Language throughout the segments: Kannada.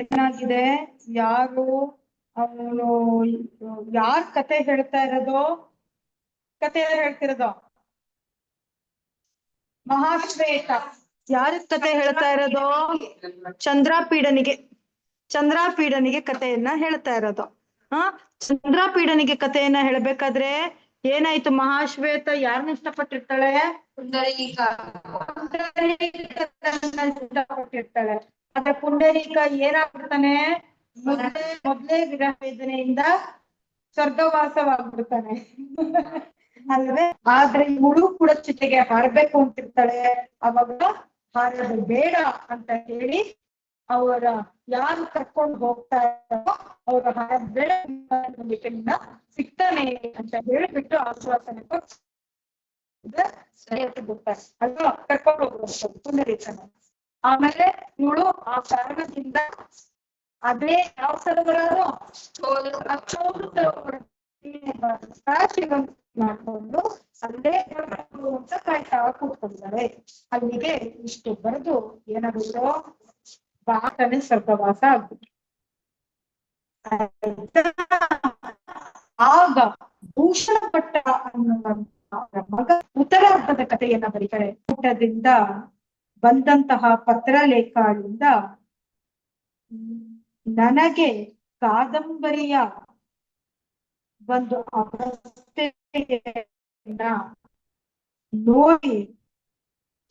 ಏನಾಗಿದೆ ಯಾರು ಅವನು ಯಾರ್ ಕತೆ ಹೇಳ್ತಾ ಇರೋದು? ಕತೆ ಹೇಳ್ತಿರೋದು? ಮಹಾಶ್ವೇತ. ಯಾರ ಕತೆ ಹೇಳ್ತಾ ಇರೋದು? ಚಂದ್ರಾಪೀಡನಿಗೆ. ಚಂದ್ರಾಪೀಡನಿಗೆ ಕಥೆಯನ್ನ ಹೇಳ್ತಾ ಇರೋದು. ಹ? ಚಂದ್ರಾಪೀಡನಿಗೆ ಕಥೆಯನ್ನ ಹೇಳ್ಬೇಕಾದ್ರೆ ಏನಾಯ್ತು? ಮಹಾಶ್ವೇತ ಯಾರನ್ನ ಇಷ್ಟಪಟ್ಟಿರ್ತಾಳೆ? ಇಷ್ಟಪಟ್ಟಿರ್ತಾಳೆ. ಆದ್ರೆ ಪುಂಡರೀಕ ಏನಾಗ್ಬಿಡ್ತಾನೆ? ಮೊದ್ಲೇ ಮೊದ್ಲೇ ವಿರಹ ವೇದನೆಯಿಂದ ಸ್ವರ್ಗವಾಸವಾಗ್ಬಿಡ್ತಾನೆ. ಅಲ್ವೇ? ಆದ್ರೆ ಇವಳು ಕೂಡ ಚಿತೆಗೆ ಹಾರ್ಬೇಕು ಅಂತಿರ್ತಾಳೆ. ಅವಾಗ ಹಾರೋದು ಬೇಡ ಅಂತ ಹೇಳಿ ಅವರ ಯಾರು ಕರ್ಕೊಂಡು ಹೋಗ್ತಾ ಇರೋ ಅವರ ಹಾರೋದ್ ಬೇಡ ನಿನ್ನ ಸಿಗ್ತಾನೆ ಅಂತ ಹೇಳಿಬಿಟ್ಟು ಆಶ್ವಾಸನೆ ಅಲ್ವಾ? ಕರ್ಕೊಂಡು ಹೋಗುವಂಥದ್ದು ಪುನರೀತನ ಆಮೇಲೆ ಇವಳು ಆ ಕಾರಣದಿಂದ ಅದೇ ಯಾವ ಸರೋವರನು ಆ ಚೋರು ಸರೋವರ ಸಾಕ್ಷಿಗಳನ್ನು ಮಾಡ್ಕೊಂಡು ಅಲ್ಲೇ ಅಂತ ಕಾಯ್ತಾ ಕೂತ್ಕೊಂಡಿದ್ದಾರೆ. ಅಲ್ಲಿಗೆ ಇಷ್ಟು ಬರೆದು ಏನಾಗುತ್ತೋ ಬಾಕನೆ ವಾಸ ಆಗ್ಬಿಟ್ಟು? ಆಗ ಭೂಷಣ ಪಟ್ಟ ಅನ್ನುವಂತ ಮಗ ಉತ್ತರಾರ್ಧದ ಕಥೆಯನ್ನ ಬರೀತಾರೆ. ಊಟದಿಂದ ಬಂದಂತಹ ಪತ್ರಲೇಖಗಳಿಂದ ನನಗೆ ಕಾದಂಬರಿಯ ಒಂದು ಅವಸ್ಥೆಯನ್ನ ನೋಡಿ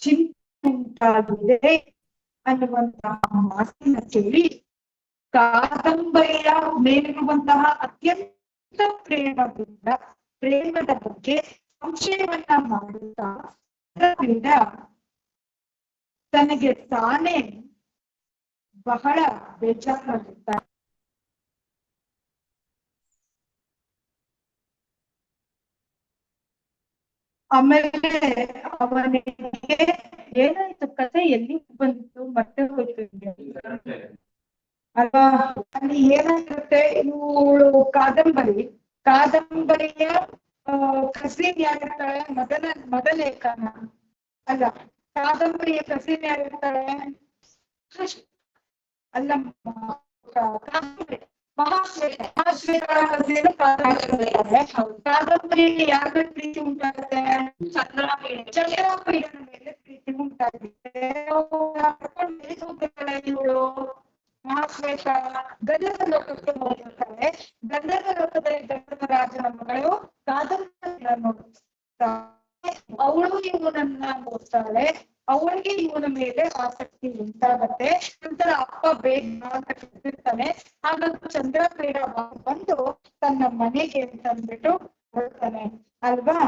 ಚಿಂತೆ ಉಂಟಾಗಿದೆ. ಅನ್ನುವಂತಹ ಮಾತಿನ ಕೇಳಿ ಕಾದಂಬರಿಯ ಮೇಲಿರುವಂತಹ ಅತ್ಯಂತ ಪ್ರೇಮದಿಂದ, ಪ್ರೇಮದ ಬಗ್ಗೆ ಸಂಶಯವನ್ನ ಮಾಡುತ್ತಾ ತನಗೆ ತಾನೇ ಬಹಳ ಬೇಜಾರಾಗುತ್ತಾರೆ ಆಮೇಲೆ ಅವನಿಗೆ ಏನಾಯ್ತು ಕಥೆ ಎಲ್ಲಿ ಬಂದಿತ್ತು? ಮತ್ತೆ ಹೋಯ್ತು ಅಲ್ವಾ? ಅಲ್ಲಿ ಏನಾಗಿರುತ್ತೆ ಇವಳು ಕಾದಂಬರಿ. ಕಾದಂಬರಿಯ ಕಸೀನ್ ಯಾರಿರ್ತಾಳೆ? ಮೊದಲ ಮೊದಲೇಖನ ಅಲ್ಲ ಕಾದಂಬರಿಯ ಕಸೀನ್ ಯಾರಿರ್ತಾಳೆ? ಅಲ್ಲ ಕಾದಂಬರಿ. ಮಹಾಶ್ವೇತ ಮಹಾಶ್ವೇತರ ಕಸೀನು ಕಾದಂಬರಿ ಕಾದಂಬರಿಯಲ್ಲಿ ಯಾರ ಮೇಲೆ ಪ್ರೀತಿ ಉಂಟಾಗುತ್ತೆ ಚಂದ್ರಾಪೀಡನ ಮೇಲೆ ಪ್ರೀತಿ ಉಂಟಾಗುತ್ತೆ ಕರ್ಕೊಂಡು ಎಲ್ಲಿಗೆ ಹೋಗ್ತಿರ್ತಾಳೆ ಇವಳು ಮಹಾಶ್ವೇತ ಗಂಧದ ಲೋಕಕ್ಕೆ ಹೋಗಿರ್ತಾಳೆ ಗಂಧದ ಲೋಕದಲ್ಲಿ ಗಂಧದ ರಾಜನ ಮಗಳು ಕಾದಂಬರಿನ ನೋಡ್ತಾಳೆ ಅವಳು ಇವನನ್ನ ನೋಡ್ತಾಳೆ ಅವಳಿಗೆ ಇವನ ಮೇಲೆ ಆಸಕ್ತಿ ಉಂಟಾಗತ್ತೆ. ನಂತರ ಅಪ್ಪ ಬೇಗ ಅಂತ ಹಾಗಂತ ಚಂದ್ರ ಚಂದ್ರಪೀಡ ಬಂದು ತನ್ನ ಮನೆಗೆ ಅಂತ ಅಂದ್ಬಿಟ್ಟು ಹೊರಡ್ತಾನೆ ಅಲ್ವಾ?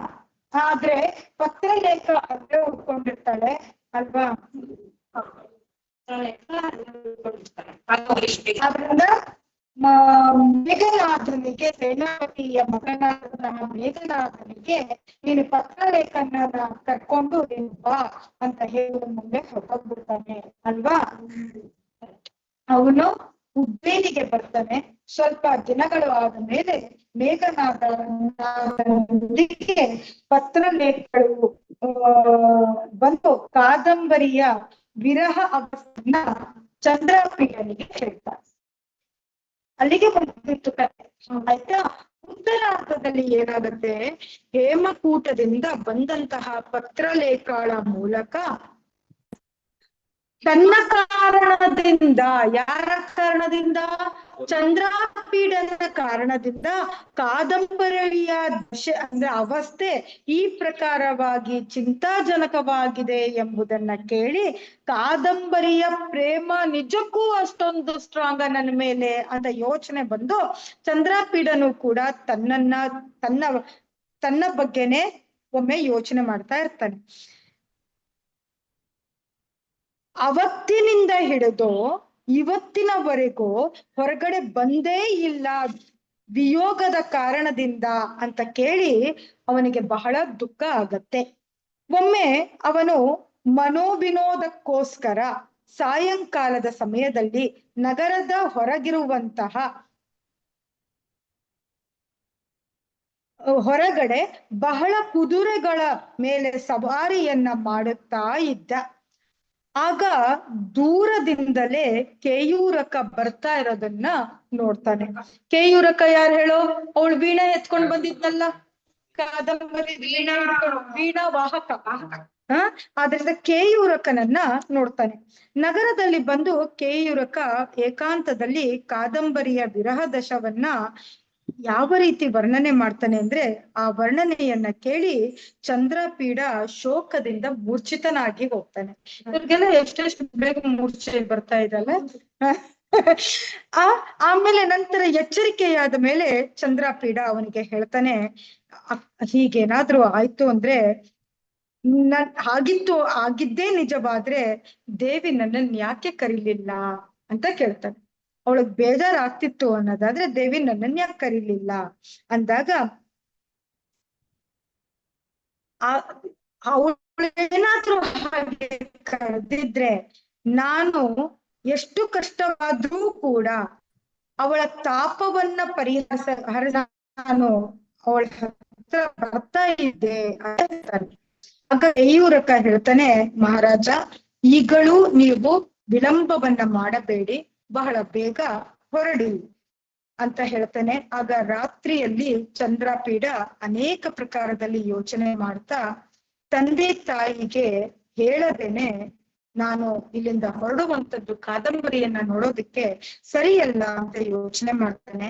ಆದ್ರೆ ಪತ್ರಲೇಖ ಅಲ್ಲೇ ಉಟ್ಕೊಂಡಿರ್ತಾಳೆ ಅಲ್ವಾ? ಆದ್ರಿಂದ ಮ- ಮೇಘನಾಥನಿಗೆ ಸೇನಾಪತಿಯ ಮಗನಾದ ಮೇಘನಾಥನಿಗೆ ನೀನು ಪತ್ರಲೇಖನ ಕರ್ಕೊಂಡು ನೀನು ಬಾ ಅಂತ ಹೇಳಿ ಮುಂದೆ ಹೊರಟೋಗ್ಬಿಡ್ತಾನೆ, ಅಲ್ವಾ? ಅವನು ಉದ್ದೇನಿಗೆ ಬರ್ತಾನೆ. ಸ್ವಲ್ಪ ದಿನಗಳು ಆದ ಮೇಲೆ ಮೇಘನಾಥನಿಗೆ ಪತ್ರ ಲೇಖಗಳು ಬಂದು ಕಾದಂಬರಿಯ ವಿರಹ ಅವಸ್ಥೆಯನ್ನ ಚಂದ್ರಪ್ರಿಯನಿಗೆ ಹೇಳ್ತಾರೆ ಅಲ್ಲಿಗೆ ಕತೆ ಆಯ್ತಾ? ಉತ್ತರಾರ್ಧದಲ್ಲಿ ಏನಾಗುತ್ತೆ? ಹೇಮಕೂಟದಿಂದ ಬಂದಂತಹ ಪತ್ರಲೇಖಗಳ ಮೂಲಕ ತನ್ನ ಕಾರಣದಿಂದ, ಯಾರ ಕಾರಣದಿಂದ? ಚಂದ್ರಾಪೀಡನ ಕಾರಣದಿಂದ ಕಾದಂಬರಿಯ ದಶೆ, ಅಂದ್ರೆ ಅವಸ್ಥೆ ಈ ಪ್ರಕಾರವಾಗಿ ಚಿಂತಾಜನಕವಾಗಿದೆ ಎಂಬುದನ್ನ ಕೇಳಿ ಕಾದಂಬರಿಯ ಪ್ರೇಮ ನಿಜಕ್ಕೂ ಅಷ್ಟೊಂದು ಸ್ಟ್ರಾಂಗ್ ನನ್ನ ಮೇಲೆ ಅಂತ ಯೋಚನೆ ಬಂದು ಚಂದ್ರಾಪೀಡನು ಕೂಡ ತನ್ನನ್ನ, ತನ್ನ ತನ್ನ ಬಗ್ಗೆನೆ ಒಮ್ಮೆ ಯೋಚನೆ ಮಾಡ್ತಾ ಇರ್ತಾನೆ. ಅವತ್ತಿನಿಂದ ಹಿಡಿದು ಇವತ್ತಿನವರೆಗೂ ಹೊರಗಡೆ ಬಂದೇ ಇಲ್ಲ ವಿಯೋಗದ ಕಾರಣದಿಂದ ಅಂತ ಕೇಳಿ ಅವನಿಗೆ ಬಹಳ ದುಃಖ ಆಗತ್ತೆ. ಒಮ್ಮೆ ಅವನು ಮನೋವಿನೋದಕ್ಕೋಸ್ಕರ ಸಾಯಂಕಾಲದ ಸಮಯದಲ್ಲಿ ನಗರದ ಹೊರಗಿರುವಂತಹ ಹೊರಗಡೆ ಬಹಳ ಕುದುರೆಗಳ ಮೇಲೆ ಸವಾರಿಯನ್ನ ಮಾಡುತ್ತಾ ಇದ್ದ. ಆಗ ದೂರದಿಂದಲೇ ಕೇಯೂರಕ ಬರ್ತಾ ಇರೋದನ್ನ ನೋಡ್ತಾನೆ. ಕೇಯೂರಕ ಯಾರು ಹೇಳೋ? ಅವಳು ವೀಣಾ ಎತ್ಕೊಂಡ್ ಬಂದಿದ್ನಲ್ಲ? ಕಾದಂಬರಿ ವೀಣಾ ವೀಣಾ ವಾಹಕ. ಹ? ಆದ್ರಿಂದ ಕೇಯೂರಕನನ್ನ ನೋಡ್ತಾನೆ. ನಗರದಲ್ಲಿ ಬಂದು ಕೇಯೂರಕ ಏಕಾಂತದಲ್ಲಿ ಕಾದಂಬರಿಯ ವಿರಹ ದಶವನ್ನ ಯಾವ ರೀತಿ ವರ್ಣನೆ ಮಾಡ್ತಾನೆ ಅಂದ್ರೆ ಆ ವರ್ಣನೆಯನ್ನ ಕೇಳಿ ಚಂದ್ರಪೀಡ ಶೋಕದಿಂದ ಮೂರ್ಛಿತನಾಗಿ ಹೋಗ್ತಾನೆ. ಇವ್ರಿಗೆಲ್ಲ ಎಷ್ಟೆಷ್ಟು ಬೇಗ ಮೂರ್ಛೆ ಬರ್ತಾ ಇದಲ್ಲ ಆ, ಆಮೇಲೆ ನಂತರ ಎಚ್ಚರಿಕೆಯಾದ ಮೇಲೆ ಚಂದ್ರಪೀಡ ಅವನಿಗೆ ಹೇಳ್ತಾನೆ ಹೀಗೇನಾದ್ರೂ ಆಯ್ತು ಅಂದ್ರೆ ನನ್ ಆಗಿತ್ತು ಆಗಿದ್ದೇ ನಿಜವಾದ್ರೆ ದೇವಿ ನನ್ನನ್ ಯಾಕೆ ಕರೀಲಿಲ್ಲ? ಅಂತ ಕೇಳ್ತಾನೆ. ಅವಳಗ್ ಬೇಜಾರಾಗ್ತಿತ್ತು ಅನ್ನೋದಾದ್ರೆ ದೇವಿ ನನ್ನನ್ ಯಾಕೆ ಕರೀಲಿಲ್ಲ ಅಂದಾಗ ಆ ಅವಳು ಹಾಗೆ ಕರೆದಿದ್ರೆ ನಾನು ಎಷ್ಟು ಕಷ್ಟವಾದ್ರೂ ಕೂಡ ಅವಳ ತಾಪವನ್ನ ಪರಿಹಾಸ ಹರ ನಾನು ಅವಳ ಹತ್ರ ಬರ್ತಾ ಇದ್ದೆ. ಆಗ ಕೇಯೂರಕ ಹೇಳ್ತಾನೆ, ಮಹಾರಾಜ, ಈಗಲೂ ನೀವು ವಿಳಂಬವನ್ನ ಮಾಡಬೇಡಿ ಬಹಳ ಬೇಗ ಹೊರಡಿ ಅಂತ ಹೇಳ್ತೇನೆ. ಆಗ ರಾತ್ರಿಯಲ್ಲಿ ಚಂದ್ರಪೀಡ ಅನೇಕ ಪ್ರಕಾರದಲ್ಲಿ ಯೋಚನೆ ಮಾಡ್ತಾ ತಂದೆ ತಾಯಿಗೆ ಹೇಳದೇನೆ, ನಾನು ಇಲ್ಲಿಂದ ಹೊರಡುವಂತದ್ದು ಕಾದಂಬರಿಯನ್ನ ನೋಡೋದಕ್ಕೆ ಸರಿಯಲ್ಲ ಅಂತ ಯೋಚನೆ ಮಾಡ್ತಾನೆ.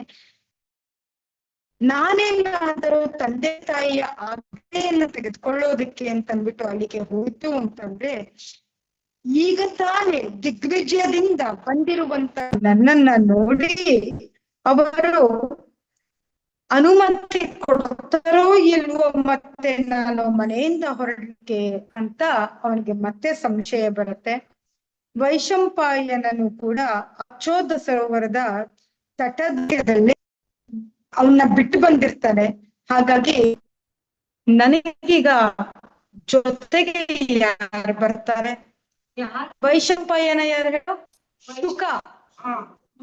ನಾನೇನಾದರೂ ತಂದೆ ತಾಯಿಯ ಆಜ್ಞೆಯನ್ನ ತೆಗೆದುಕೊಳ್ಳೋದಕ್ಕೆ ಅಂತಂದ್ಬಿಟ್ಟು ಅಲ್ಲಿಗೆ ಹೋಯ್ತು ಅಂತಂದ್ರೆ ಈಗ ತಾನೇ ದಿಗ್ವಿಜಯದಿಂದ ಬಂದಿರುವಂತ ನನ್ನನ್ನ ನೋಡಿ ಅವರು ಅನುಮತಿ ಕೊಡ್ತಾರೋ ಇಲ್ವೋ ಮತ್ತೆ ನಾನು ಮನೆಯಿಂದ ಹೊರಡಕ್ಕೆ ಅಂತ ಅವನಿಗೆ ಮತ್ತೆ ಸಂಶಯ ಬರುತ್ತೆ. ವೈಶಂಪಾಯನನು ಕೂಡ ಅಚೋದ ಸರೋವರದ ತಟದಲ್ಲಿ ಅವನ್ನ ಬಿಟ್ಟು ಬಂದಿರ್ತಾನೆ. ಹಾಗಾಗಿ ನನಗೀಗ ಜೊತೆಗೆ ಯಾರು ಬರ್ತಾರೆ? ವೈಶಂಪಾಯನ ಯಾರು ಹೇಳು? ಶುಕ.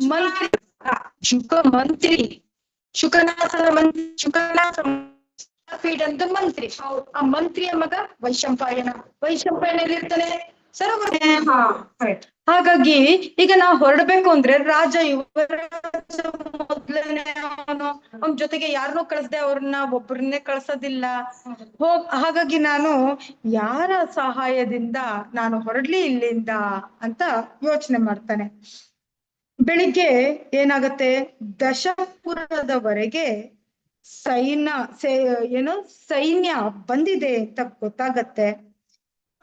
ಮಂತ್ರಿ. ಶುಕ ಮಂತ್ರಿ. ಶುಕನಾಥನ ಮಂತ್ರಿ. ಶುಕನಾಥ ಪೀಠದ ಮಂತ್ರಿ. ಆ ಮಂತ್ರಿಯ ಮಗ ವೈಶಂಪಾಯನ. ವೈಶಂಪಾಯನ ಎಲ್ಲಿರ್ತಾನೆ ಸರೋವರ ಹಾಗಾಗಿ ಈಗ ನಾವು ಹೊರಡ್ಬೇಕು ಅಂದ್ರೆ ರಾಜ ಯುವರಾಜ ಮೊದ್ಲನೇ ಅವನು. ಅವನ ಜೊತೆಗೆ ಯಾರನ್ನೂ ಕಳಿಸ್ದೆ ಅವ್ರನ್ನ ಒಬ್ಬರನ್ನೇ ಕಳ್ಸೋದಿಲ್ಲ. ಹೋಗ್ ಹಾಗಾಗಿ ನಾನು ಯಾರ ಸಹಾಯದಿಂದ ನಾನು ಹೊರಡ್ಲಿ ಇಲ್ಲಿಂದ ಅಂತ ಯೋಚನೆ ಮಾಡ್ತಾನೆ. ಬೆಳಿಗ್ಗೆ ಏನಾಗತ್ತೆ? ದಶಪುರದವರೆಗೆ ಸೈನ್ಯ, ಸೇ, ಏನು ಸೈನ್ಯ ಬಂದಿದೆ ಅಂತ ಗೊತ್ತಾಗತ್ತೆ.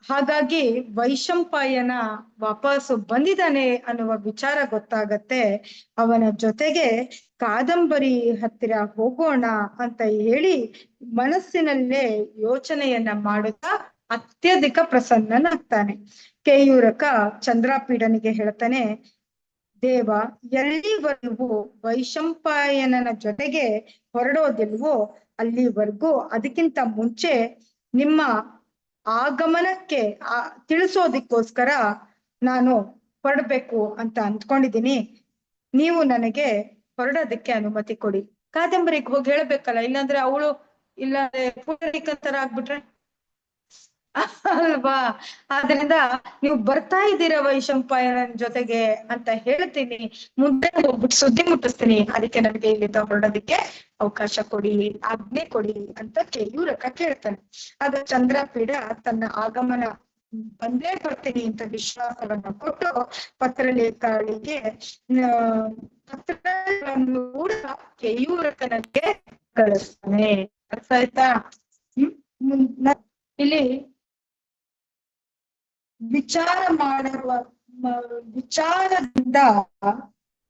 ಹಾಗಾಗಿ ವೈಶಂಪಾಯನ ವಾಪಸ್ಸು ಬಂದಿದ್ದಾನೆ ಅನ್ನುವ ವಿಚಾರ ಗೊತ್ತಾಗತ್ತೆ. ಅವನ ಜೊತೆಗೆ ಕಾದಂಬರಿ ಹತ್ತಿರ ಹೋಗೋಣ ಅಂತ ಹೇಳಿ ಮನಸ್ಸಿನಲ್ಲೇ ಯೋಚನೆಯನ್ನ ಮಾಡುತ್ತಾ ಅತ್ಯಧಿಕ ಪ್ರಸನ್ನನಾಗ್ತಾನೆ. ಕೇಯೂರಕ ಚಂದ್ರಪೀಡನಿಗೆ ಹೇಳ್ತಾನೆ, ದೇವ, ಎಲ್ಲಿವರೆಗೂ ವೈಶಂಪಾಯನನ ಜೊತೆಗೆ ಹೊರಡೋದಿಲ್ವೋ ಅಲ್ಲಿವರೆಗೂ ಅದಕ್ಕಿಂತ ಮುಂಚೆ ನಿಮ್ಮ ಆಗಮನಕ್ಕೆ, ಆ, ತಿಳಿಸೋದಿಕ್ಕೋಸ್ಕರ ನಾನು ಹೊರಡ್ಬೇಕು ಅಂತ ಅಂದ್ಕೊಂಡಿದ್ದೀನಿ. ನೀವು ನನಗೆ ಹೊರಡೋದಕ್ಕೆ ಅನುಮತಿ ಕೊಡಿ. ಕಾದಂಬರಿಗೆ ಹೋಗಿ ಹೇಳ್ಬೇಕಲ್ಲ, ಇಲ್ಲಾಂದ್ರೆ ಅವಳು ಇಲ್ಲ ಪುಂಡರೀಕಂತರ ಆಗ್ಬಿಟ್ರೆ ಅಲ್ವಾ? ಆದ್ರಿಂದ ನೀವು ಬರ್ತಾ ಇದ್ದೀರಾ ವೈಶಂಪಾಯನ ಜೊತೆಗೆ ಅಂತ ಹೇಳ್ತೀನಿ. ಮುಂದೆ ಹೋಗ್ಬಿಟ್ಟು ಸುದ್ದಿ ಮುಟ್ಟಿಸ್ತೀನಿ. ಅದಕ್ಕೆ ನನಗೆ ಇಲ್ಲಿಂದ ಹೊರಡೋದಕ್ಕೆ ಅವಕಾಶ ಕೊಡಿ, ಆಜ್ಞೆ ಕೊಡಿ ಅಂತ ಕೇಯೂರಕ ಕೇಳ್ತಾನೆ. ಆಗ ಚಂದ್ರಪೀಡ ತನ್ನ ಆಗಮನ ಬಂದೇ ಬರ್ತೀನಿ ಅಂತ ವಿಶ್ವಾಸವನ್ನ ಕೊಟ್ಟು ಪತ್ರಲೇಖಗಳಿಗೆ ಲೇಖಿಗೆ ಪತ್ರಗಳನ್ನು ಕೂಡ ಕೇಯೂರಕನಿಗೆ ಕಳಿಸ್ತಾನೆ. ಅರ್ಥ ಆಯ್ತಾ? ಹ್ಮ್ ಇಲ್ಲಿ ವಿಚಾರ ಮಾಡುವ ವಿಚಾರದಿಂದ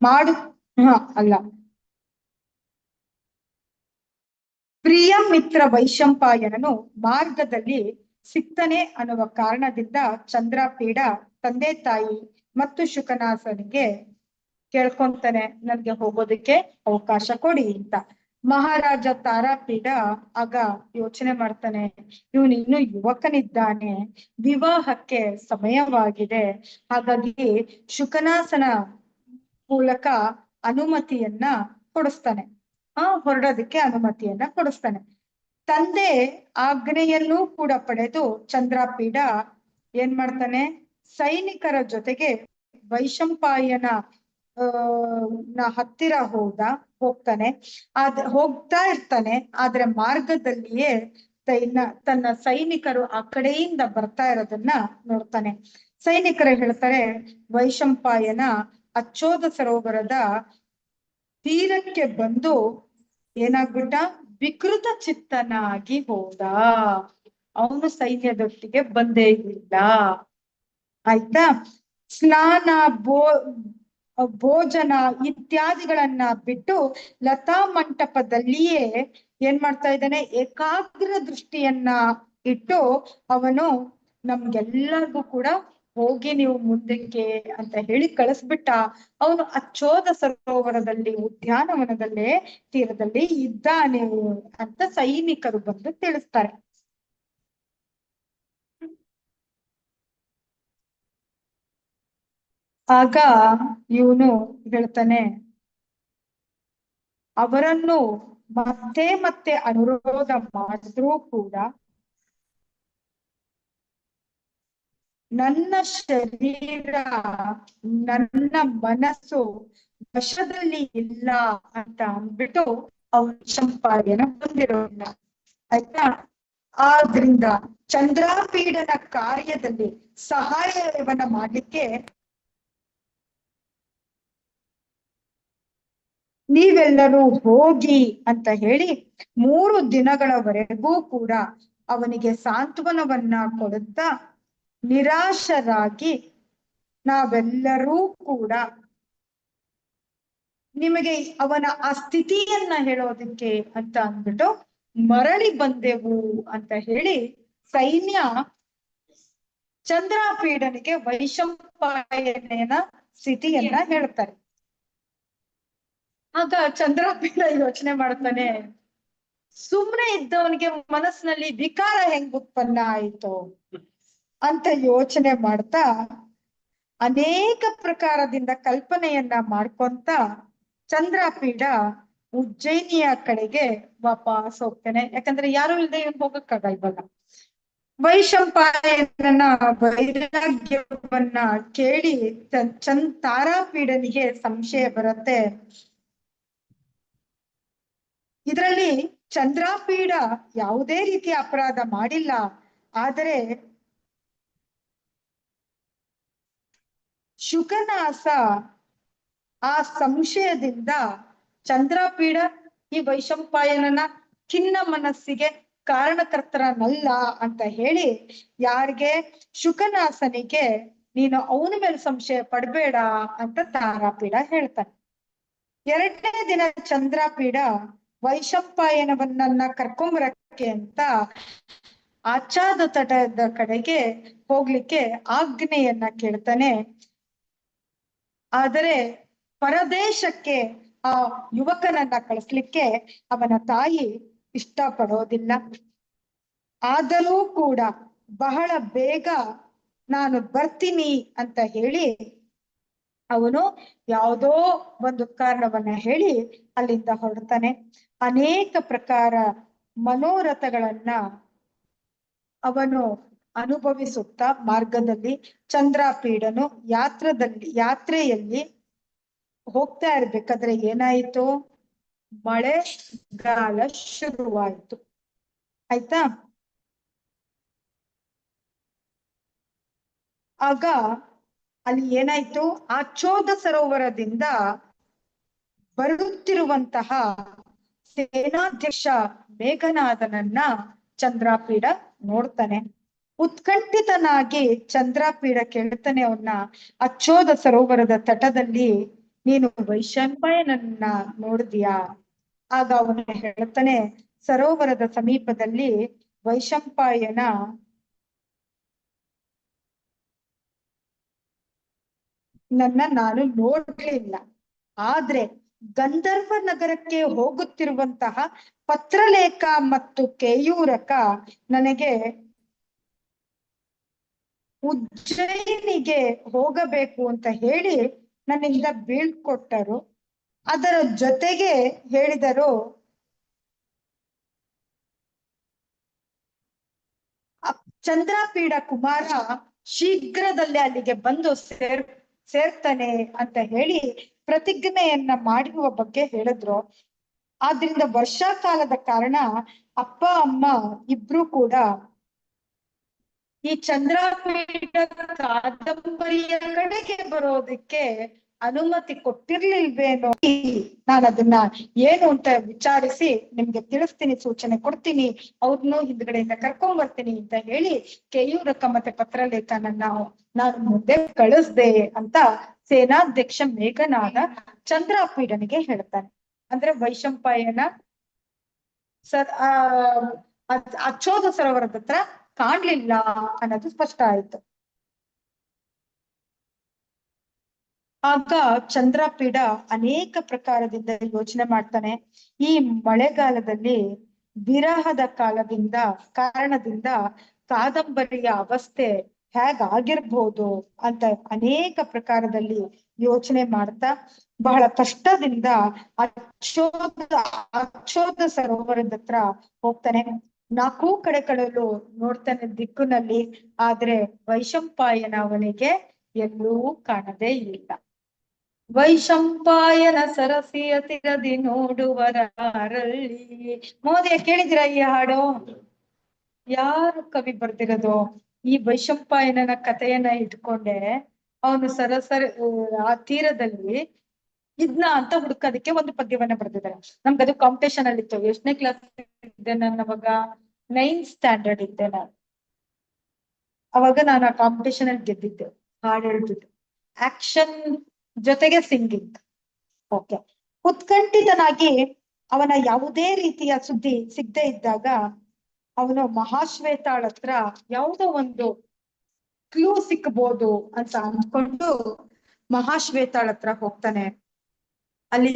ಮಾಡು, ಹ, ಅಲ್ಲ. ಪ್ರಿಯ ಮಿತ್ರ ವೈಶಂಪಾಯನನು ಮಾರ್ಗದಲ್ಲಿ ಸಿಕ್ತನೆ ಅನ್ನುವ ಕಾರಣದಿಂದ ಚಂದ್ರಪೀಡ ತಂದೆ ತಾಯಿ ಮತ್ತು ಶುಕನಾಸನಿಗೆ ಕೇಳ್ಕೊಂತಾನೆ, ನನ್ಗೆ ಹೋಗೋದಕ್ಕೆ ಅವಕಾಶ ಕೊಡಿ ಅಂತ. ಮಹಾರಾಜ ತಾರಾಪೀಡ ಆಗ ಯೋಚನೆ ಮಾಡ್ತಾನೆ, ಇವನು ಇನ್ನು ಯುವಕನಿದ್ದಾನೆ. ವಿವಾಹಕ್ಕೆ ಸಮಯವಾಗಿದೆ. ಹಾಗಾಗಿ ಶುಕನಾಸನ ಮೂಲಕ ಅನುಮತಿಯನ್ನ ಕೊಡಿಸ್ತಾನೆ. ಆ, ಹೊರಡೋದಕ್ಕೆ ಅನುಮತಿಯನ್ನ ಕೊಡಿಸ್ತಾನೆ. ತಂದೆ ಆಜ್ಞೆಯಲ್ಲೂ ಕೂಡ ಪಡೆದು ಚಂದ್ರಾಪೀಡ ಏನ್ ಮಾಡ್ತಾನೆ, ಸೈನಿಕರ ಜೊತೆಗೆ ವೈಶಂಪಾಯನ ನ ಹತ್ತಿರ ಹೋದ, ಹೋಗ್ತಾನೆ. ಅದ್ ಹೋಗ್ತಾ ಇರ್ತಾನೆ, ಆದ್ರೆ ಮಾರ್ಗದಲ್ಲಿಯೇ ತನ್ನ ತನ್ನ ಸೈನಿಕರು ಆ ಕಡೆಯಿಂದ ಬರ್ತಾ ಇರೋದನ್ನ ನೋಡ್ತಾನೆ. ಸೈನಿಕರು ಹೇಳ್ತಾರೆ, ವೈಶಂಪಾಯನ ಅಚ್ಚೋದ ಸರೋವರದ ತೀರಕ್ಕೆ ಬಂದು ಏನಾಗ್ಬಿಟ್ಟ? ವಿಕೃತ ಚಿತ್ತನಾಗಿ ಹೋದ. ಅವನು ಸೈನ್ಯದೊಟ್ಟಿಗೆ ಬಂದೇ ಇಲ್ಲ. ಆಯ್ತಾ? ಸ್ನಾನ, ಭೋ ಭೋಜನ ಇತ್ಯಾದಿಗಳನ್ನ ಬಿಟ್ಟು ಲತಾ ಮಂಟಪದಲ್ಲಿಯೇ ಏನ್ ಮಾಡ್ತಾ ಇದ್ದಾನೆ? ಏಕಾಗ್ರ ದೃಷ್ಟಿಯನ್ನ ಇಟ್ಟು ಅವನು ನಮ್ಗೆಲ್ಲರಿಗೂ ಕೂಡ ಹೋಗಿ ನೀವು ಮುಂದಕ್ಕೆ ಅಂತ ಹೇಳಿ ಕಳಿಸ್ಬಿಟ್ಟ. ಅವನು ಅಚ್ಚೋದ ಸರೋವರದಲ್ಲಿ, ಉದ್ಯಾನವನದಲ್ಲೇ, ತೀರದಲ್ಲಿ ಇದ್ದಾನೆ ಅಂತ ಸೈನಿಕರು ಬಂದು ತಿಳಿಸ್ತಾರೆ. ಆಗ ಇವನು ಹೇಳ್ತಾನೆ, ಅವರನ್ನು ಮತ್ತೆ ಮತ್ತೆ ಅನುರೋಧ ಮಾಡಿದ್ರೂ ಕೂಡ ನನ್ನ ಶರೀರ, ನನ್ನ ಮನಸ್ಸು ವಶದಲ್ಲಿ ಇಲ್ಲ ಅಂತ ಅಂದ್ಬಿಟ್ಟು ಅವನು ಸಂಪಾದನೆ ಹೊಂದಿರೋದಿಲ್ಲ ಆಯ್ತಾ? ಆದ್ರಿಂದ ಚಂದ್ರಾಪೀಡನ ಕಾರ್ಯದಲ್ಲಿ ಸಹಾಯವನ್ನ ಮಾಡ್ಲಿಕ್ಕೆ ನೀವೆಲ್ಲರೂ ಹೋಗಿ ಅಂತ ಹೇಳಿ ಮೂರು ದಿನಗಳವರೆಗೂ ಕೂಡ ಅವನಿಗೆ ಸಾಂತ್ವನವನ್ನ ಕೊಡುತ್ತಾ ನಿರಾಶರಾಗಿ ನಾವೆಲ್ಲರೂ ಕೂಡ ನಿಮಗೆ ಅವನ ಆ ಸ್ಥಿತಿಯನ್ನ ಹೇಳೋದಕ್ಕೆ ಅಂತ ಅಂದ್ಬಿಟ್ಟು ಮರಳಿ ಬಂದೆವು ಅಂತ ಹೇಳಿ ಸೈನ್ಯ ಚಂದ್ರಾಪೀಡನಿಗೆ ವೈಶಂಪಾಯನ ಸ್ಥಿತಿಯನ್ನ ಹೇಳ್ತಾರೆ. ಆಗ ಚಂದ್ರಾಪೀಡ ಯೋಚನೆ ಮಾಡ್ತಾನೆ, ಸುಮ್ನೆ ಇದ್ದವನಿಗೆ ಮನಸ್ಸಿನಲ್ಲಿ ವಿಕಾರ ಹೆಂಗ್ ಉತ್ಪನ್ನ ಆಯ್ತು ಅಂತ ಯೋಚನೆ ಮಾಡ್ತಾ ಅನೇಕ ಪ್ರಕಾರದಿಂದ ಕಲ್ಪನೆಯನ್ನ ಮಾಡ್ಕೊಂತ ಚಂದ್ರಾಪೀಡ ಉಜ್ಜಯಿನಿಯ ಕಡೆಗೆ ವಾಪಸ್ ಹೋಗ್ತಾನೆ. ಯಾಕಂದ್ರೆ ಯಾರು ಇಲ್ಲದೆ ಇವನ್ ಹೋಗಕ್ಕಾಗಲ್ವಲ್ಲ ವೈಶಂಪಾಯನ ವೈರಾಗ್ಯವನ್ನ ಕೇಳಿ ಚಂದ್ ತಾರಾಪೀಡನಿಗೆ ಸಂಶಯ ಬರುತ್ತೆ. ಇದರಲ್ಲಿ ಚಂದ್ರಾಪೀಡ ಯಾವುದೇ ರೀತಿಯ ಅಪರಾಧ ಮಾಡಿಲ್ಲ. ಆದರೆ ಶುಕನಾಸ ಆ ಸಂಶಯದಿಂದ ಚಂದ್ರಾಪೀಡ ಈ ವೈಶಂಪಾಯನನ ಖಿನ್ನ ಮನಸ್ಸಿಗೆ ಕಾರಣಕರ್ತರನಲ್ಲ ಅಂತ ಹೇಳಿ ಯಾರಿಗೆ? ಶುಕನಾಸನಿಗೆ ನೀನು ಅವನ ಮೇಲೆ ಸಂಶಯ ಪಡಬೇಡ ಅಂತ ತಾರಾಪೀಡ ಹೇಳ್ತಾನೆ. ಎರಡನೇ ದಿನ ಚಂದ್ರಾಪೀಡ ವೈಶಂಪಾಯನವನ್ನ ಕರ್ಕೊಂಬರಕ್ಕೆ ಅಂತ ಆಚಾದ ತಟದ ಕಡೆಗೆ ಹೋಗ್ಲಿಕ್ಕೆ ಆಜ್ಞೆಯನ್ನ ಕೇಳ್ತಾನೆ. ಆದರೆ ಪರದೇಶಕ್ಕೆ ಆ ಯುವಕನನ್ನ ಕಳಿಸ್ಲಿಕ್ಕೆ ಅವನ ತಾಯಿ ಇಷ್ಟ ಪಡೋದಿಲ್ಲ ಆದರೂ ಕೂಡ ಬಹಳ ಬೇಗ ನಾನು ಬರ್ತೀನಿ ಅಂತ ಹೇಳಿ ಅವನು ಯಾವುದೋ ಒಂದು ಕಾರಣವನ್ನ ಹೇಳಿ ಅಲ್ಲಿಂದ ಹೊರಡ್ತಾನೆ. ಅನೇಕ ಪ್ರಕಾರ ಮನೋರಥಗಳನ್ನ ಅವನು ಅನುಭವಿಸುತ್ತಾ ಮಾರ್ಗದಲ್ಲಿ ಚಂದ್ರಾಪೀಡನು ಯಾತ್ರದಲ್ಲಿ, ಯಾತ್ರೆಯಲ್ಲಿ ಹೋಗ್ತಾ ಇರ್ಬೇಕಾದ್ರೆ ಏನಾಯಿತು? ಮಳೆ ಗಾಲ ಶುರುವಾಯಿತು. ಆಯ್ತಾ? ಆಗ ಅಲ್ಲಿ ಏನಾಯ್ತು? ಆ ಚೋದ ಸರೋವರದಿಂದ ಬರುತ್ತಿರುವಂತಹ ಸೇನಾಧ್ಯಕ್ಷ ಮೇಘನಾದನನ್ನ ಚಂದ್ರಾಪೀಡ ನೋಡ್ತಾನೆ. ಉತ್ಕಂಠಿತನಾಗಿ ಚಂದ್ರಾಪೀಡ ಕೇಳ್ತಾನೆ ಅವನ್ನ ಅಚ್ಚೋದ ಸರೋವರದ ತಟದಲ್ಲಿ ನೀನು ವೈಶಂಪಾಯನನ್ನ ನೋಡಿದ್ಯಾ? ಆಗ ಅವನು ಹೇಳ್ತಾನೆ, ಸರೋವರದ ಸಮೀಪದಲ್ಲಿ ವೈಶಂಪಾಯನ ನನ್ನ ನಾನು ನೋಡ್ಲಿಲ್ಲ. ಆದ್ರೆ ಗಂಧರ್ವ ನಗರಕ್ಕೆ ಹೋಗುತ್ತಿರುವಂತಹ ಪತ್ರಲೇಖ ಮತ್ತು ಕೇಯೂರಕ ನನಗೆ ಉಜ್ಜಯಿನಿಗೆ ಹೋಗಬೇಕು ಅಂತ ಹೇಳಿ ನನ್ನಿಂದ ಬೀಳ್ಕೊಟ್ಟರು. ಅದರ ಜೊತೆಗೆ ಹೇಳಿದರು ಚಂದ್ರಪೀಡ ಕುಮಾರ ಶೀಘ್ರದಲ್ಲೇ ಅಲ್ಲಿಗೆ ಬಂದು ಸೇರ್. ಸೇರ್ತಾನೆ ಅಂತ ಹೇಳಿ ಪ್ರತಿಜ್ಞೆಯನ್ನ ಮಾಡಿರುವ ಬಗ್ಗೆ ಹೇಳಿದ್ರು. ಆದ್ರಿಂದ ವರ್ಷಾಕಾಲದ ಕಾರಣ ಅಪ್ಪ, ಅಮ್ಮ ಇಬ್ರು ಕೂಡ ಈ ಚಂದ್ರಪೀಠ ಕಾದಂಬರಿಯ ಕಡೆಗೆ ಬರೋದಕ್ಕೆ ಅನುಮತಿ ಕೊಟ್ಟಿರ್ಲಿಲ್ವೇನೋ ನಾನು ಅದನ್ನ ಏನು ಅಂತ ವಿಚಾರಿಸಿ ನಿಮ್ಗೆ ತಿಳಿಸ್ತೀನಿ, ಸೂಚನೆ ಕೊಡ್ತೀನಿ. ಅವ್ರನ್ನು ಹಿಂದ್ಗಡೆಯಿಂದ ಕರ್ಕೊಂಡ್ ಬರ್ತೀನಿ ಅಂತ ಹೇಳಿ ಕೇಯೂರಕ ಮತ್ತೆ ಪತ್ರಲೇಖನನ್ನ ನಾನು ಮುಂದೆ ಕಳಿಸ್ದೆ ಅಂತ ಸೇನಾಧ್ಯಕ್ಷ ಮೇಘನಾದ ಚಂದ್ರಪೀಡನಿಗೆ ಹೇಳ್ತಾನೆ. ಅಂದ್ರೆ ವೈಶಂಪಾಯನ ಸರ್, ಆ ಅಚ್- ಅಚ್ಚೋದ ಸರೋವರದ ಹತ್ರ ಕಾಣ್ಲಿಲ್ಲ ಅನ್ನೋದು ಸ್ಪಷ್ಟ ಆಯ್ತು. ಆಗ ಚಂದ್ರಪೀಡ ಅನೇಕ ಪ್ರಕಾರದಿಂದ ಯೋಚನೆ ಮಾಡ್ತಾನೆ. ಈ ಮಳೆಗಾಲದಲ್ಲಿ ವಿರಹದ ಕಾಲದಿಂದ, ಕಾರಣದಿಂದ ಕಾದಂಬರಿಯ ಅವಸ್ಥೆ ಹೇಗಾಗಿರ್ಬೋದು ಅಂತ ಅನೇಕ ಪ್ರಕಾರದಲ್ಲಿ ಯೋಚನೆ ಮಾಡ್ತಾ, ಬಹಳ ಕಷ್ಟದಿಂದ ಅಕ್ಷೋಧ ಅಕ್ಷೋಧ ಸರೋವರದ ಹತ್ರ ಹೋಗ್ತಾನೆ. ನಾಲ್ಕೂ ಕಡೆ ಕಡೆಯಲ್ಲೂ ನೋಡ್ತಾನೆ ದಿಕ್ಕಿನಲ್ಲಿ, ಆದ್ರೆ ವೈಶಂಪಾಯನ ಅವನಿಗೆ ಎಲ್ಲೂ ಕಾಣದೇ ಇಲ್ಲ. ವೈಶಂಪಾಯನ ಸರಸಿಯ ತಿರದಿ ನೋಡುವರಲ್ಲಿ ಮೋದಿಯ ಕೇಳಿದಿರ ಈ ಹಾಡು? ಯಾರು ಕವಿ ಬರ್ದಿರೋದು? ಈ ವೈಶಂಪಾಯನನ ಕಥೆಯನ್ನ ಇಟ್ಕೊಂಡೆ ಅವನು ಸರಸರ, ಆ ತೀರದಲ್ಲಿ ಇದ್ನ ಅಂತ ಹುಡುಕೋದಕ್ಕೆ ಒಂದು ಪದ್ಯವನ್ನ ಬರ್ದಿದ್ದಾರೆ. ನಮ್ಗೆ ಅದು ಕಾಂಪಿಟೇಷನ್ ಅಲ್ಲಿ ಇತ್ತು. ಎಷ್ಟನೇ ಕ್ಲಾಸ್ ಇದ್ದೆ ನಾನು ಅವಾಗ? ನೈನ್ತ್ ಸ್ಟ್ಯಾಂಡರ್ಡ್ ಇದ್ದೆ ನಾನು. ಅವಾಗ ನಾನು ಆ ಕಾಂಪಿಟೇಷನ್ ಅಲ್ಲಿ ಗೆದ್ದಿದ್ದೆ. ಹಾಡು ಹೇಳ್ತಿದ್ದೆ. ಆಕ್ಷನ್ ಜೊತೆಗೆ ಸಿಂಗಿಂಗ್. ಓಕೆ ಉತ್ಕಂಠಿತನಾಗಿ ಅವನ ಯಾವುದೇ ರೀತಿಯ ಸುದ್ದಿ ಸಿಗದೆ ಇದ್ದಾಗ ಅವನು ಮಹಾಶ್ವೇತಾಳ ಹತ್ರ ಯಾವುದೋ ಒಂದು ಕ್ಲೂ ಸಿಕ್ಬೋದು ಅಂತ ಅಂದ್ಕೊಂಡು ಮಹಾಶ್ವೇತಾಳ ಹತ್ರ ಹೋಗ್ತಾನೆ. ಅಲ್ಲಿ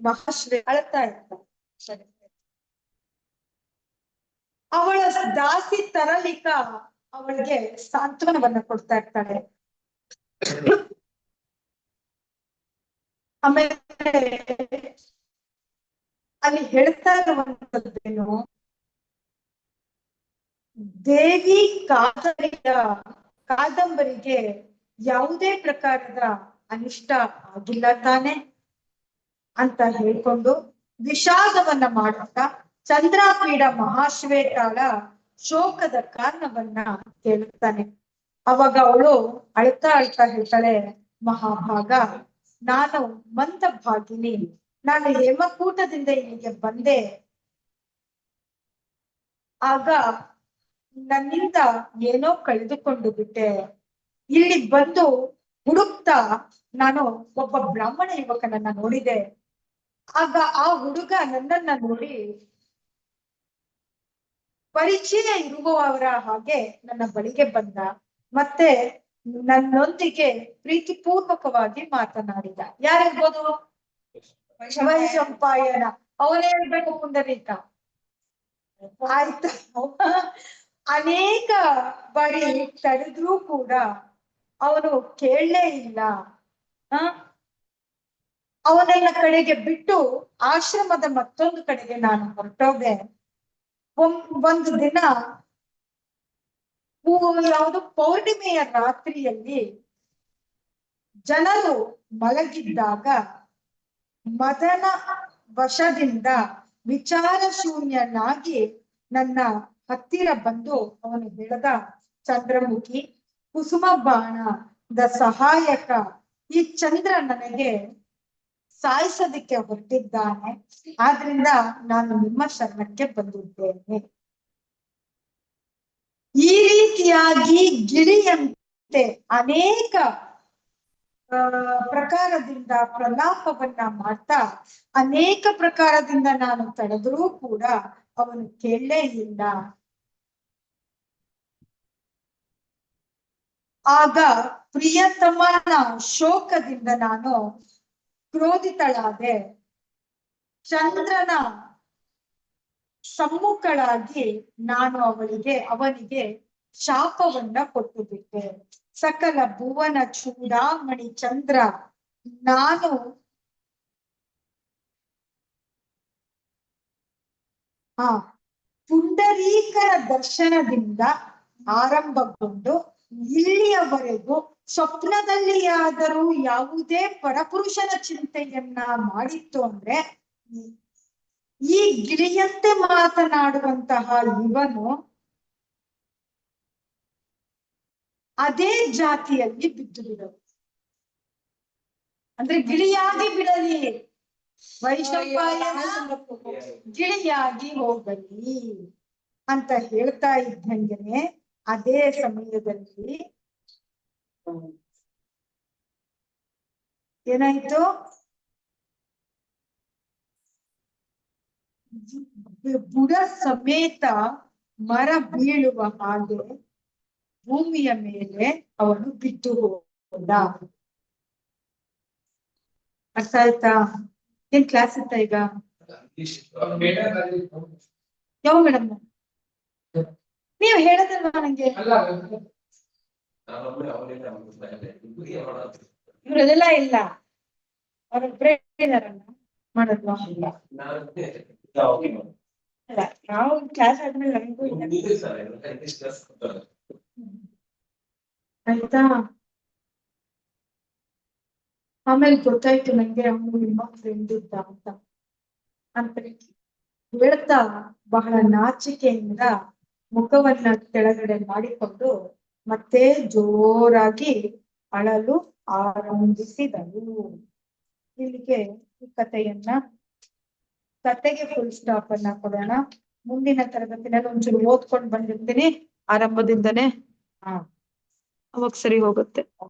ಮಹಾಶ್ವೇ ಅಳ್ತಾ ಅವಳ ದಾಸಿ ತರಲಿಕ ಅವಳಿಗೆ ಸಾಂತ್ವನವನ್ನ ಕೊಡ್ತಾ ಇರ್ತಾಳೆ. ಆಮೇಲೆ ಅಲ್ಲಿ ಹೇಳ್ತಾ ಇರುವಂತದ್ದೇನು ದೇವಿ ಕಾದಂಬರಿಯ, ಕಾದಂಬರಿಗೆ ಯಾವುದೇ ಪ್ರಕಾರದ ಅನಿಷ್ಟ ಆಗಿಲ್ಲ ತಾನೆ ಅಂತ ಹೇಳ್ಕೊಂಡು ವಿಷಾದವನ್ನ ಮಾಡುತ್ತಾ ಚಂದ್ರಪೀಡ ಮಹಾಶ್ವೇತಾಳ ಶೋಕದ ಕಾರಣವನ್ನ ಕೇಳುತ್ತಾನೆ. ಅವಾಗ ಅವಳು ಅಳ್ತಾ ಅಳ್ತಾ ಹೇಳ್ತಾಳೆ, ಮಹಾಭಾಗ ನಾನು ಮಂದಭಾಗಿನಿ. ನಾನು ಹೇಮಕೂಟದಿಂದ ಇಲ್ಲಿಗೆ ಬಂದೆ. ಆಗ ನನ್ನಿಂದ ಏನೋ ಕಳೆದುಕೊಂಡು ಬಿಟ್ಟೆ. ಇಲ್ಲಿ ಬಂದು ಹುಡುಕ್ತಾ ನಾನು ಒಬ್ಬ ಬ್ರಾಹ್ಮಣ ಯುವಕನನ್ನ ನೋಡಿದೆ. ಆಗ ಆ ಹುಡುಗ ನನ್ನನ್ನ ನೋಡಿ ಪರಿಚಯ ಇರುವವರ ಹಾಗೆ ನನ್ನ ಬಳಿಗೆ ಬಂದ. ಮತ್ತೆ ನನ್ನೊಂದಿಗೆ ಪ್ರೀತಿಪೂರ್ವಕವಾಗಿ ಮಾತನಾಡಿದ. ಯಾರಿರ್ಬೋದು ವೈಶಂಪಾಯನ ಅವನೇ ಹೇಳ್ಬೇಕು ಪುಂಡರೀಕ ಅನೇಕ ಬಾರಿ ತಡೆದ್ರೂ ಕೂಡ ಅವನು ಕೇಳಲೇ ಇಲ್ಲ. ಆ ಅವನನ್ನ ಕಡೆಗೆ ಬಿಟ್ಟು ಆಶ್ರಮದ ಮತ್ತೊಂದು ಕಡೆಗೆ ನಾನು ಹೊರಟೋದೆ. ಒಂದ್- ದಿನ ಯಾವುದು ಪೌರ್ಣಿಮೆಯ ರಾತ್ರಿಯಲ್ಲಿ ಜನರು ಮಲಗಿದ್ದಾಗ ಮದನ ವಶದಿಂದ ವಿಚಾರ ಶೂನ್ಯನಾಗಿ ನನ್ನ ಹತ್ತಿರ ಬಂದು ಅವನು ಹೇಳಿದ, ಚಂದ್ರಮುಖಿ ಕುಸುಮ ಬಾಣದ ಸಹಾಯಕ, ಈ ಚಂದ್ರ ನನಗೆ ಸಾಯಿಸೋದಿಕ್ಕೆ ಹೊರಟಿದ್ದಾನೆ. ಆದ್ರಿಂದ ನಾನು ನಿಮ್ಮ ಶರಣಕ್ಕೆ ಬಂದಿದ್ದೇನೆ. ಈ ರೀತಿಯಾಗಿ ಗಿಳಿಯಂತೆ ಅನೇಕ ಪ್ರಕಾರದಿಂದ ಪ್ರಲಾಪವನ್ನ ಮಾಡ್ತಾ ಅನೇಕ ಪ್ರಕಾರದಿಂದ ನಾನು ತಡೆದರೂ ಕೂಡ ಅವನು ಕೇಳಲೇ ಇಲ್ಲ. ಆಗ ಪ್ರಿಯತಮನ ಶೋಕದಿಂದ ನಾನು ಕ್ರೋಧಿತಳಾದೆ. ಚಂದ್ರನ ಸಮ್ಮುಖಳಾಗಿ ನಾನು ಅವಳಿಗೆ, ಅವನಿಗೆ ಶಾಪವನ್ನ ಕೊಟ್ಟು ಬಿಟ್ಟೆ ಸಕಲ ಭುವನ ಚೂಡಾಮಣಿ ಚಂದ್ರ, ನಾನು ಆ ಪುಂಡರೀಕರ ದರ್ಶನದಿಂದ ಆರಂಭಗೊಂಡು ಇಲ್ಲಿಯವರೆಗೂ ಸ್ವಪ್ನದಲ್ಲಿಯಾದರೂ ಯಾವುದೇ ಪರಪುರುಷನ ಚಿಂತೆಯನ್ನ ಮಾಡಿತ್ತು ಅಂದ್ರೆ ಈ ಗಿಳಿಯಂತೆ ಮಾತನಾಡುವಂತಹ ಇವನು ಅದೇ ಜಾತಿಯಲ್ಲಿ ಬಿದ್ದು ಬಿಡವು ಅಂದ್ರೆ ಗಿಳಿಯಾಗಿ ಬಿಡಲಿ, ವೈಶಂಪಾಯನ ಗಿಳಿಯಾಗಿ ಹೋಗಲಿ ಅಂತ ಹೇಳ್ತಾ ಇದ್ದಂಗೆನೆ ಅದೇ ಸಮಯದಲ್ಲಿ, ಏನಾಯ್ತು ಬು- ಬುಡ ಸಮೇತ ಮರ ಬೀಳುವ ಹಾಗೆ ಭೂಮಿಯ ಮೇಲೆ ಅವನು ಬಿದ್ದು ಹೋದ. ಅರ್ಥ ಆಯ್ತಾ? ಏನ್ ಕ್ಲಾಸ್ ಇತ್ತ ಈಗ? ಯಾವ ಮೇಡಮ್ ನೀವು ಹೇಳದಲ್ವಾ ನಂಗೆ? ಇವ್ರದೆಲ್ಲ ಇಲ್ಲ. ಅವ್ರ ಮಾಡಲ್ವಾ ಇಲ್ಲ ನಾವು ಕ್ಲಾಸ್ ಆದ್ಮೇಲೆ ನಮಗೂ ಆಯ್ತಾ? ಆಮೇಲೆ ಗೊತ್ತಾಯ್ತು ನಂಗೆ ಅವನು ನಿಮ್ಮ ಫ್ರೆಂಡ್ ಇದ್ದ ಅಂತ. ಅಂತ ಹೇಳ್ತಾ ಬಹಳ ನಾಚಿಕೆಯಿಂದ ಮುಖವನ್ನ ಕೆಳಗಡೆ ಮಾಡಿಕೊಂಡು ಮತ್ತೆ ಜೋರಾಗಿ ಅಳಲು ಆರಂಭಿಸಿದಳು. ಇಲ್ಲಿಗೆ ಈ ಕಥೆಯನ್ನ ಕತೆಗೆ ಫುಲ್ ಸ್ಟಾಪ್ ಅನ್ನ ಕೊಡೋಣ. ಮುಂದಿನ ತರಗತಿನಲ್ಲಿ ಒಂಚೂರು ಓದ್ಕೊಂಡು ಬಂದಿರ್ತೀನಿ. ಆರಂಭದಿಂದನೇ ಹಾ. ಅವಾಗ ಸರಿ ಹೋಗುತ್ತೆ.